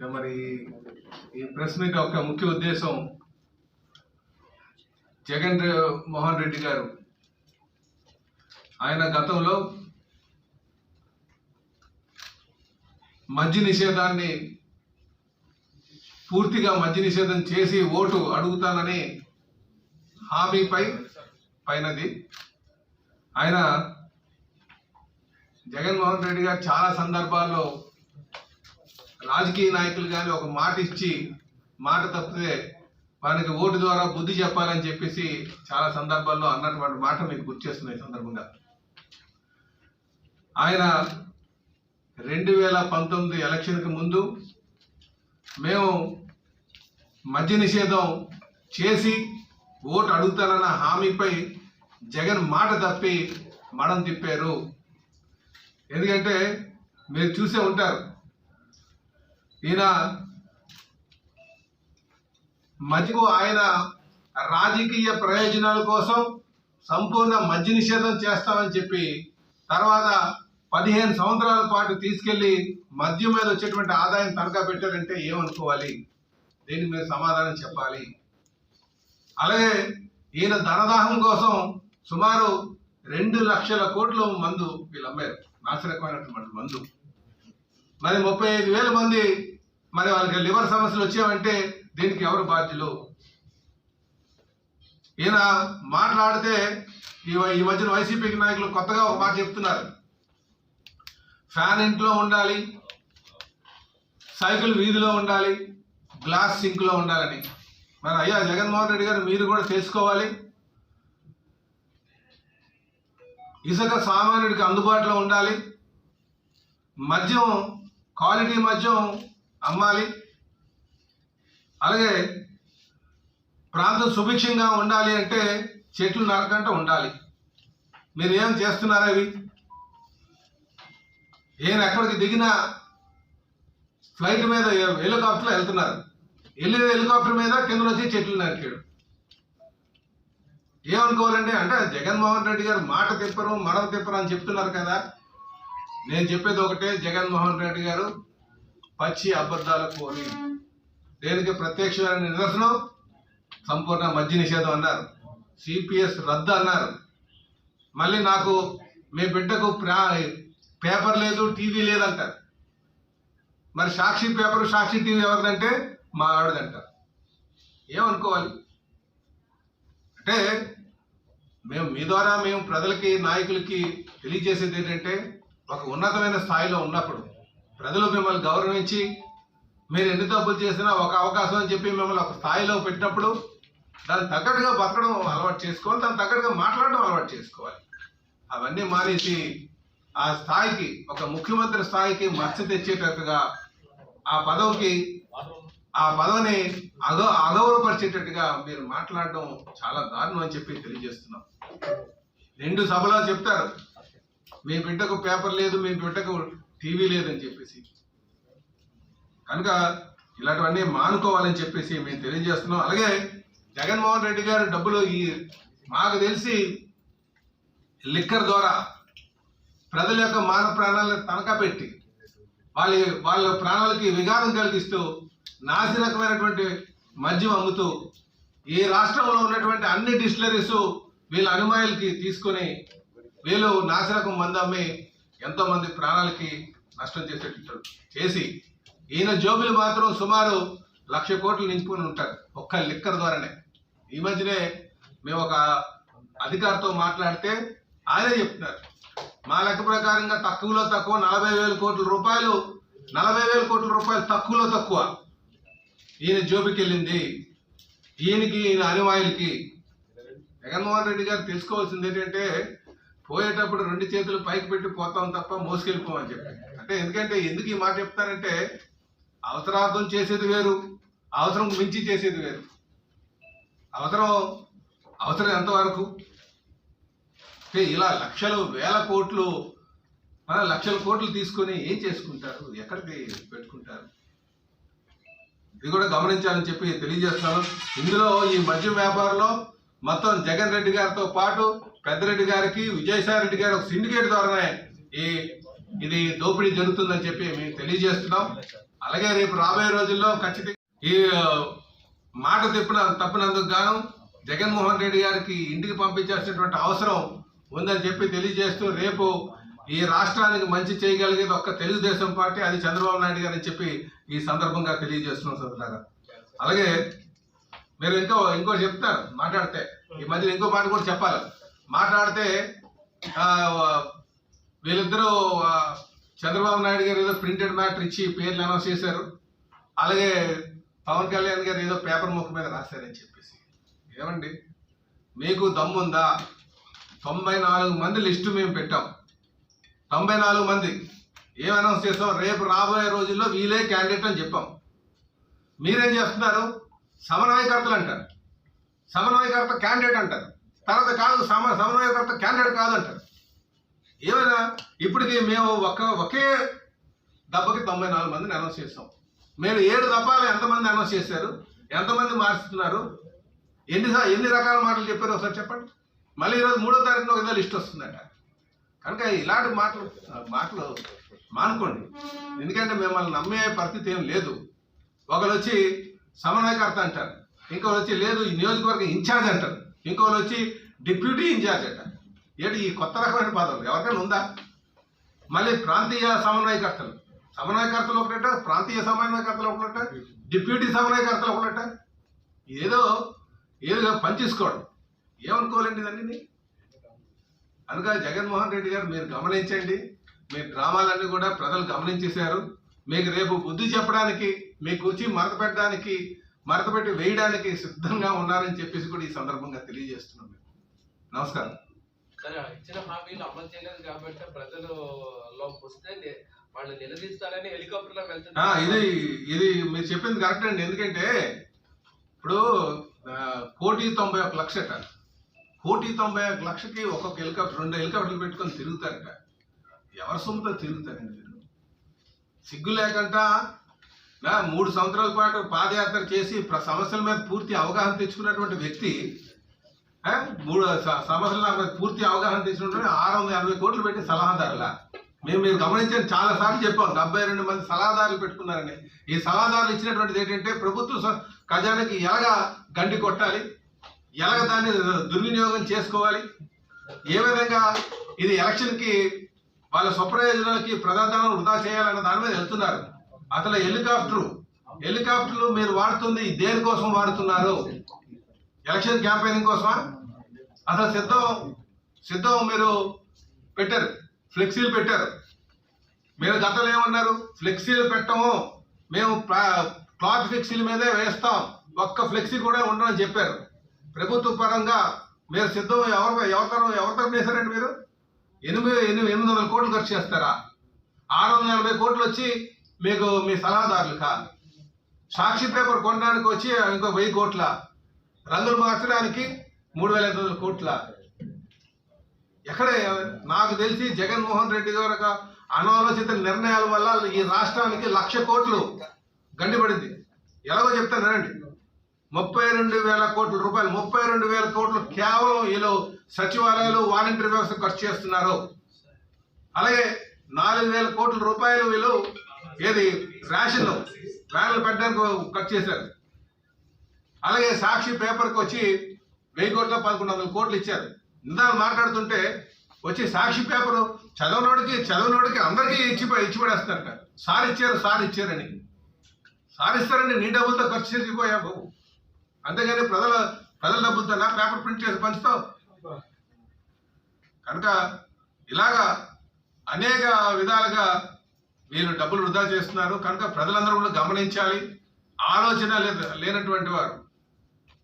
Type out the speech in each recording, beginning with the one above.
మరి ఈ press meet యొక్క ముఖ్య ఉద్దేశం జగన్ రె- మోహన్ రెడ్డి గారు. ఆయన గతంలో మద్య నిషేధాన్ని పూర్తిగా మద్య నిషేధం చేసి ఓటు అడుగుతానని హామీపై పైనది. ఆయన జగన్మోహన్ రెడ్డి గారు చాలా సందర్భాల్లో రాజకీయ నాయకులు కానీ ఒక మాట ఇచ్చి మాట తప్పితే వారికి ఓటు ద్వారా బుద్ధి చెప్పాలని చెప్పేసి చాలా సందర్భాల్లో అన్నటువంటి మాట మీకు గుర్తు ఈ సందర్భంగా. ఆయన రెండు వేల పంతొమ్మిది ఎలక్షన్కి ముందు మేము మద్య నిషేధం చేసి ఓటు అడుగుతానన్న హామీపై జగన్ మాట తప్పి మడం తిప్పారు. ఎందుకంటే మీరు చూసే ఉంటారు ఈయన మధ్యకు ఆయన రాజకీయ ప్రయోజనాల కోసం సంపూర్ణ మద్య నిషేధం చేస్తామని చెప్పి తర్వాత పదిహేను సంవత్సరాల పాటు తీసుకెళ్ళి మద్యం మీద వచ్చేటువంటి ఆదాయం తనఖా పెట్టారంటే ఏమనుకోవాలి? దీనికి మీరు సమాధానం చెప్పాలి. అలాగే ఈయన ధనదాహం కోసం సుమారు రెండు లక్షల కోట్ల మందు వీళ్ళు అమ్మారు నాశనకమైనటువంటి మందు. మరి ముప్పై ఐదు వేల మంది మరి వాళ్ళకి లివర్ సమస్యలు వచ్చామంటే దీనికి ఎవరు బాధ్యులు? ఈయన మాట్లాడితే ఈ మధ్యన వైసీపీ నాయకులు కొత్తగా ఒక మాట చెప్తున్నారు. ఫ్యాన్ ఇంట్లో ఉండాలి సైకిల్ వీధిలో ఉండాలి గ్లాస్ సింక్లో ఉండాలని. మరి అయ్యా జగన్మోహన్ రెడ్డి గారు మీరు కూడా తెలుసుకోవాలి. ఇసుక సామాన్యుడికి అందుబాటులో ఉండాలి. మద్యం క్వాలిటీ మద్యం అమ్మాలి. అలాగే ప్రాంతం సుభిక్షంగా ఉండాలి అంటే చెట్లు నరకంట ఉండాలి. మీరు ఏం చేస్తున్నారు అవి ఈయన ఎక్కడికి దిగిన ఫ్లైట్ మీద హెలికాప్టర్లో వెళ్తున్నారు. వెళ్ళిన హెలికాప్టర్ మీద కింద వచ్చి చెట్లు నరికాడు. ఏమనుకోవాలండి అంటే జగన్మోహన్ రెడ్డి గారు మాట తిప్పరు మడవ తిప్పరు అని చెప్తున్నారు కదా. నేను చెప్పేది ఒకటే జగన్మోహన్ రెడ్డి గారు పచ్చి అబద్ధాలకు అని దేనికి ప్రత్యక్షమైన నిరసనం సంపూర్ణ మద్య నిషేధం అన్నారు. సిపిఎస్ రద్దు అన్నారు. మళ్ళీ నాకు మీ బిడ్డకు ప్రా పేపర్ లేదు టీవీ లేదంటారు. మరి సాక్షి పేపర్ సాక్షి టీవీ ఎవరిదంటే మా ఆవిడదంటారు ఏమనుకోవాలి? అంటే మేము మీ ద్వారా మేము ప్రజలకి నాయకులకి తెలియజేసేది ఏంటంటే ఒక ఉన్నతమైన స్థాయిలో ఉన్నప్పుడు ప్రజలు మిమ్మల్ని గౌరవించి మీరు ఎన్ని తప్పులు చేసినా ఒక అవకాశం అని చెప్పి మిమ్మల్ని ఒక స్థాయిలో పెట్టినప్పుడు దానికి తగ్గట్టుగా బతకడం అలవాటు చేసుకోవాలి దానికి తగ్గట్టుగా మాట్లాడడం అలవాటు చేసుకోవాలి. అవన్నీ మానేసి ఆ స్థాయికి ఒక ముఖ్యమంత్రి స్థాయికి మచ్చ తెచ్చేటట్టుగా ఆ పదవికి ఆ పదవిని అగౌ అగౌరవపరిచేటట్టుగా మీరు మాట్లాడడం చాలా దారుణం అని చెప్పి తెలియజేస్తున్నాం. రెండు సభలో చెప్తారు. మీ బిడ్డకు పేపర్ లేదు మీ బిడ్డకు టీవీ లేదని చెప్పేసి. కనుక ఇలాంటివన్నీ మానుకోవాలని చెప్పేసి మేము తెలియజేస్తున్నాం. అలాగే జగన్మోహన్ రెడ్డి గారు డబ్బులు ఈ మాకు తెలిసి లిక్కర్ ద్వారా ప్రజల యొక్క మానవ ప్రాణాలను తనఖా పెట్టి వాళ్ళ వాళ్ళ ప్రాణాలకి విఘాతం కలిగిస్తూ నాసిరకమైనటువంటి మద్యం అమ్ముతూ ఈ రాష్ట్రంలో ఉన్నటువంటి అన్ని డిస్టిలరీస్ వీళ్ళ అనుమాయాలకి తీసుకొని వీళ్ళు నాసిరకం మందు ఎంతోమంది ఎంతో మంది ప్రాణాలకి నష్టం చేసేటట్టు చేసి ఈయన జోబులు మాత్రం సుమారు లక్ష కోట్లు నింపుకుని ఉంటారు ఒక్క లిక్కర్ ద్వారానే. ఈ మధ్యనే మేము ఒక అధికారితో మాట్లాడితే ఆయనే చెప్తున్నారు మా లెక్క ప్రకారంగా తక్కువలో తక్కువ నలభై వేల కోట్ల రూపాయలు నలభై వేల కోట్ల రూపాయలు తక్కువలో తక్కువ. ఈయన జోబికి వెళ్ళింది ఈయనకి ఈయన అనుమాయులకి జగన్మోహన్ రెడ్డి గారు తెలుసుకోవాల్సింది ఏంటంటే పోయేటప్పుడు రెండు చేతులు పైకి పెట్టి పోతాం తప్ప మోసుకెళ్ళిపోమని చెప్పి. అంటే ఎందుకంటే ఎందుకు ఈ మాట చెప్తారంటే అవసరార్థం చేసేది వేరు అవసరం మించి చేసేది వేరు. అవసరం అవసరం ఎంతవరకు? అంటే ఇలా లక్షలు వేల కోట్లు మన లక్షల కోట్లు తీసుకొని ఏం చేసుకుంటారు? ఎక్కడికి పెట్టుకుంటారు? ఇది కూడా గమనించాలని చెప్పి తెలియజేస్తాను ఇందులో ఈ మద్యం వ్యాపారంలో మొత్తం జగన్ రెడ్డి గారితో పాటు పెద్దరెడ్డి గారికి విజయసాయి రెడ్డి గారి ఒక సిండికేట్ ద్వారానే ఈ ఇది దోపిడీ జరుగుతుందని చెప్పి మేము తెలియజేస్తున్నాం. అలాగే రేపు రాబోయే రోజుల్లో ఖచ్చితంగా ఈ మాట తప్పిన తప్పినందుకు గాను జగన్మోహన్ రెడ్డి గారికి ఇంటికి పంపించాల్సినటువంటి అవసరం ఉందని చెప్పి తెలియజేస్తూ రేపు ఈ రాష్ట్రానికి మంచి చేయగలిగేది ఒక్క తెలుగుదేశం పార్టీ అది చంద్రబాబు నాయుడు గారు అని చెప్పి ఈ సందర్భంగా తెలియజేస్తున్నాం సోదరులారా. అలాగే మీరు ఇంకో ఇంకో చెప్తారు మాట్లాడితే. ఈ మధ్యన ఇంకో మాట కూడా చెప్పాలి. మాట్లాడితే వీళ్ళిద్దరూ చంద్రబాబు నాయుడు గారు ఏదో ప్రింటెడ్ మ్యాటర్ ఇచ్చి పేర్లు అనౌన్స్ చేశారు. అలాగే పవన్ కళ్యాణ్ గారు ఏదో పేపర్ ముక్క మీద రాశారని చెప్పేసి. ఏమండి? మీకు దమ్ముందా? తొంభై నాలుగు మంది లిస్టు మేము పెట్టాం. తొంభై నాలుగు మంది. ఏం అనౌన్స్ చేస్తాం రేపు రాబోయే రోజుల్లో వీలే క్యాండిడేట్ అని చెప్పాం. మీరేం చేస్తున్నారు? సమన్వయకర్తలు అంటారు. సమన్వయకర్త క్యాండిడేట్ అంటారు. తర్వాత కాదు సమ సమన్వయకర్త క్యాండిడేట్ కాదు అంటారు. ఏమైనా ఇప్పటికి మేము ఒక ఒకే దెబ్బకి తొంభై నాలుగు మందిని అనౌన్స్ చేస్తాం మేము ఏడు దెబ్బలు ఎంతమంది అనౌన్స్ చేశారు? ఎంతమంది మార్చుతున్నారు? ఎన్ని ఎన్ని రకాల మాటలు చెప్పారు ఒకసారి చెప్పండి? మళ్ళీ ఈరోజు మూడో తారీఖున ఒక ఏదో లిస్ట్ వస్తుందట. కనుక ఇలాంటి మాటలు మాటలు మానుకోండి. ఎందుకంటే మిమ్మల్ని నమ్మే పరిస్థితి ఏం లేదు. ఒకరు వచ్చి సమన్వయకర్త అంటారు. ఇంకొకరు వచ్చి లేదు ఈ నియోజకవర్గం ఇన్ఛార్జ్ అంటారు. ఇంకొకరు వచ్చి డిప్యూటీ ఇన్ఛార్జ్ అంటారు. ఏంటి ఈ కొత్త రకమైన పదవులు? ఎవరికైనా ఉందా? మళ్ళీ ప్రాంతీయ సమన్వయకర్తలు. సమన్వయకర్తలు ఒకటట ప్రాంతీయ సమన్వయకర్తలు ఒకటట డిప్యూటీ సమన్వయకర్తలు ఒకటట. ఏదో ఏదో పనిచేసుకోవడం ఏమనుకోవాలండి దాన్ని అందుకని జగన్మోహన్ రెడ్డి గారు మీరు గమనించండి. మీ డ్రామాలన్నీ కూడా ప్రజలు గమనించేశారు. మీకు రేపు బుద్ధి చెప్పడానికి మీ కుర్చీ మరత పెట్టడానికి మరత పెట్టి వేయడానికి సిద్ధంగా ఉన్నారని చెప్పేసి కూడా ఈ సందర్భంగా తెలియజేస్తున్నాం మేము. నమస్కారం. సరే ఇచ్చిన హామీలు అమలు చేయలేదు కాబట్టి ప్రజలు వస్తే వాళ్ళు నిలదీస్తారని హెలికాప్టర్లో ఆ, వెళ్తున్నారు ఇది ఇది మీరు చెప్పింది కరెక్ట్ అండి. ఎందుకంటే ఇప్పుడు కోటి తొంభై ఒక లక్షట కోటి తొంభై ఒక లక్షకి ఒక్కొక్క హెలికాప్టర్ రెండు హెలికాప్టర్లు పెట్టుకొని తిరుగుతారట. ఎవరి సొంత తిరుగుతారండి? సిగ్గు లేకుండా నా మూడు సంవత్సరాల పాటు పాదయాత్ర చేసి ప్ర- సమస్యల మీద పూర్తి అవగాహన తెచ్చుకున్నటువంటి వ్యక్తి మూడు స- సమస్యల మీద పూర్తి అవగాహన తెచ్చుకుంటే ఆరు వందల ఎనభై కోట్లు పెట్టి సలహాదారుల. మేము మీరు గమనించిన చాలా సార్లు చెప్పాం డెబ్బై రెండు మంది సలహాదారులు పెట్టుకున్నారని. ఈ సలహాదారులు ఇచ్చినటువంటిది ఏంటంటే ప్రభుత్వ స- ఖజానాకి ఎలాగ గండి కొట్టాలి ఎలాగ దాన్ని దుర్వినియోగం చేసుకోవాలి ఏ విధంగా ఇది ఎలక్షన్కి వాళ్ళ స్వప్రయోజనాలకి ప్రజాధనం వృధా చేయాలన్న దాని మీద వెళ్తున్నారు. అసలు హెలికాప్టర్ హెలికాప్టర్లు మీరు వాడుతుంది దేనికోసం వాడుతున్నారు? ఎలక్షన్ క్యాంపెయినింగ్ కోసమా? అసలు సిద్ధం సిద్ధం మీరు పెట్టారు ఫ్లెక్సీలు పెట్టారు. మీరు గతంలో ఏమన్నారు? ఫ్లెక్సీలు పెట్టము మేము క్లాత్ ఫ్లెక్సీల మీదే వేస్తాం ఒక్క ఫ్లెక్సీ కూడా ఉండదని చెప్పారు. ప్రభుత్వ పరంగా మీరు సిద్ధం ఎవరు ఎవరి తరఫు ఎవరి వేశారండి మీరు? ఎనిమిది ఎనిమిది ఎనిమిది వందల కోట్లు ఖర్చు చేస్తారా? ఆరు వందల ఎనభై కోట్లు వచ్చి మీకు మీ సలహాదారులు సాక్షి పేపర్ కొనడానికి వచ్చి ఇంకో వెయ్యి కోట్ల? రంగులు మార్చడానికి మూడు వేల ఐదు వందల కోట్ల? ఎక్కడ నాకు తెలిసి జగన్మోహన్ రెడ్డి గారు యొక్క అనాలోచిత నిర్ణయాల వల్ల ఈ రాష్ట్రానికి లక్ష కోట్లు గండిపడింది. ఎలాగో చెప్తాను రండి ముప్పై రెండు వేల కోట్ల రూపాయలు ముప్పై రెండు వేల కోట్లు కేవలం వీళ్ళు సచివాలయాలు వాలంటీర్ వ్యవస్థ ఖర్చు చేస్తున్నారు. అలాగే నాలుగు వేల కోట్ల రూపాయలు వీళ్ళు ఏది రేషన్లు వ్యాన్లు పెట్టడానికి ఖర్చు చేశారు. అలాగే సాక్షి పేపర్కి వచ్చి వెయ్యి కోట్ల పదకొండు వందల కోట్లు ఇచ్చారు. ఇందాక మాట్లాడుతుంటే వచ్చి సాక్షి పేపర్ చదవనోడికి చదవనోడికి అందరికీ ఇచ్చి ఇచ్చి పడేస్తారట. సార్ ఇచ్చారు సార్ ఇచ్చారని. సార్ ఇస్తారని నీ డబ్బులతో ఖర్చు చేసిపోయా బాబు అంతేగాని ప్రజల ప్రజల డబ్బులతో నా పేపర్ ప్రింట్ చేసి పంచుతావు? కనుక ఇలాగా అనేక విధాలుగా వీళ్ళు డబ్బులు వృధా చేస్తున్నారు. కనుక ప్రజలందరూ కూడా గమనించాలి. ఆలోచన లేదు- లేనటువంటి వారు.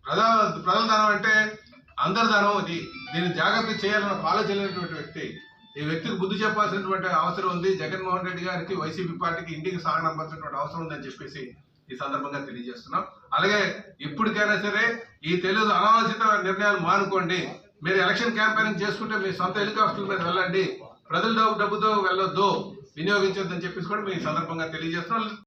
ప్రజా ప్రజల ధనం అంటే అందరి ధనం అది. దీన్ని జాగ్రత్త చేయాలన్న ఒక ఆలోచన లేనటువంటి వ్యక్తి. ఈ వ్యక్తికి బుద్ధి చెప్పాల్సినటువంటి అవసరం ఉంది. జగన్మోహన్ రెడ్డి గారికి వైసీపీ పార్టీకి ఇంటికి సాగనంపాల్సినటువంటి అవసరం ఉందని చెప్పేసి ఈ సందర్భంగా తెలియజేస్తున్నాం. అలాగే ఇప్పటికైనా సరే ఈ తెలుగు అనాలోచిత నిర్ణయాలు మానుకోండి. మీరు ఎలక్షన్ క్యాంపెయినింగ్ చేసుకుంటే మీ సొంత హెలికాప్టర్ల మీద వెళ్ళండి. ప్రజల డబ్బుతో వెళ్ళొద్దు. వినియోగించొద్దని చెప్పేసి కూడా మీ సందర్భంగా తెలియజేస్తున్నాం.